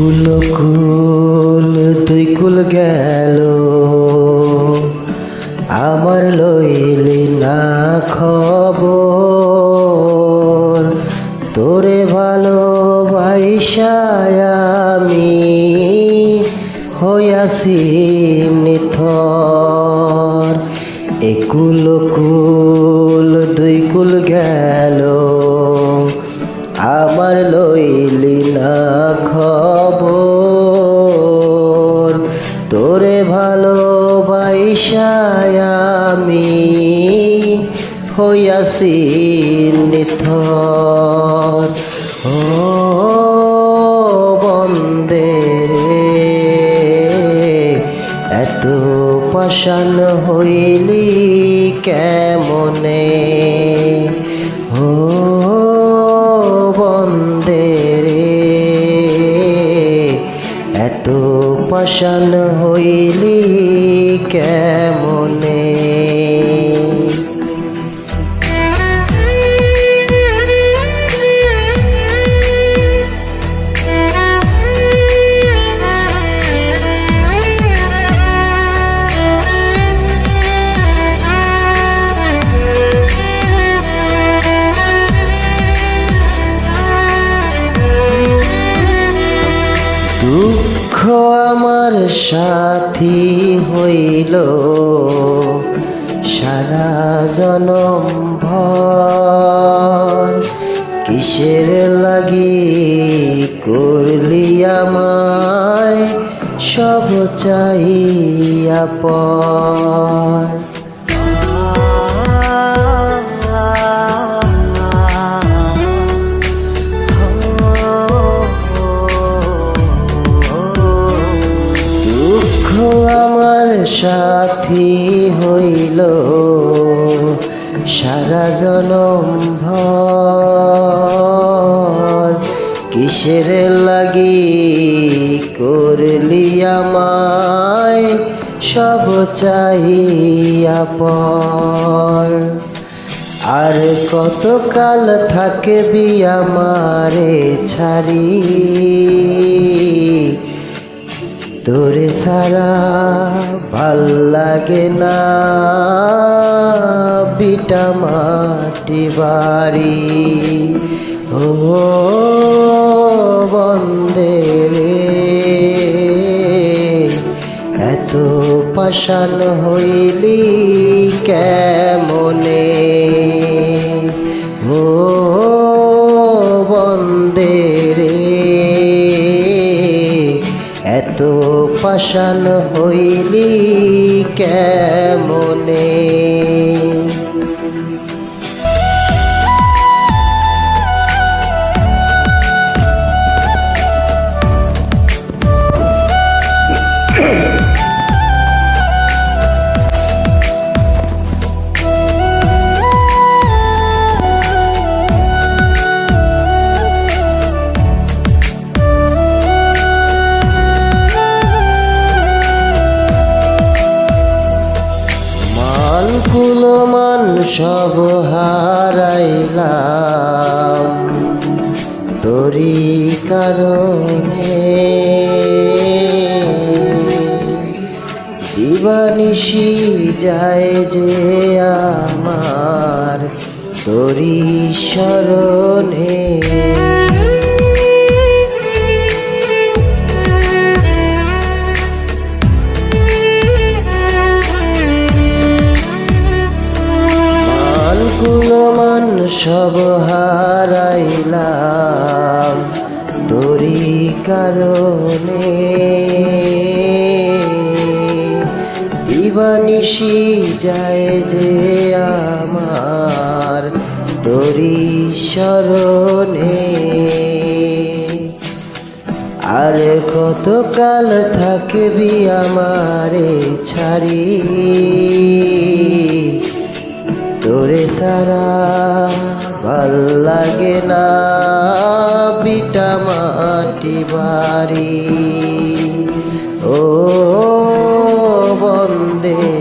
কুল কুল, তুই কুল গেল। আমার লইলি না খবর। তোরে ভালোবাসায় আমি হইয়াছি নিথর। একুল কুল, দুই কুল গেল। আমার লইলি না খবর। তোরে ভালোবাসায় আমি হইয়াছি নিথর। ও বন্দে এত পাষাণ হইলি কেমনে? ও বন্দে এত পাষাণ কেমনে? দুঃখ আমার সাথী হইল। সারা জনম ভর কিসের লাগি করলি আমায়? সব চাইয়া পর। সাথী হইল। সারা জনম কিসের লাগি করলি আমায়? সব চাহিয়া পর। আর কতকাল থাকবি আমারে ছাড়ি? তোরে সারা ভালো লাগে না। বিটা মাটি বাড়ি। ও বন্দে রে এত পাষাণ হইলি কেমনে? পাষাণ হইলি কেমনে? কুলমান সব হারাইলাম। তোরি কারণে দিবানিশি যায় যে আমার তোরি স্মরণে মান কুলমান সব হারাইলাম তোরি কারণে। দিবানিশি যায় যে আমার তোরি স্মরণে। আর কতকাল থাকবি আমারে ছাড়ি? তোরে সারা ভালো লাগে না পিটা মাটি বাড়ি। ও বন্দে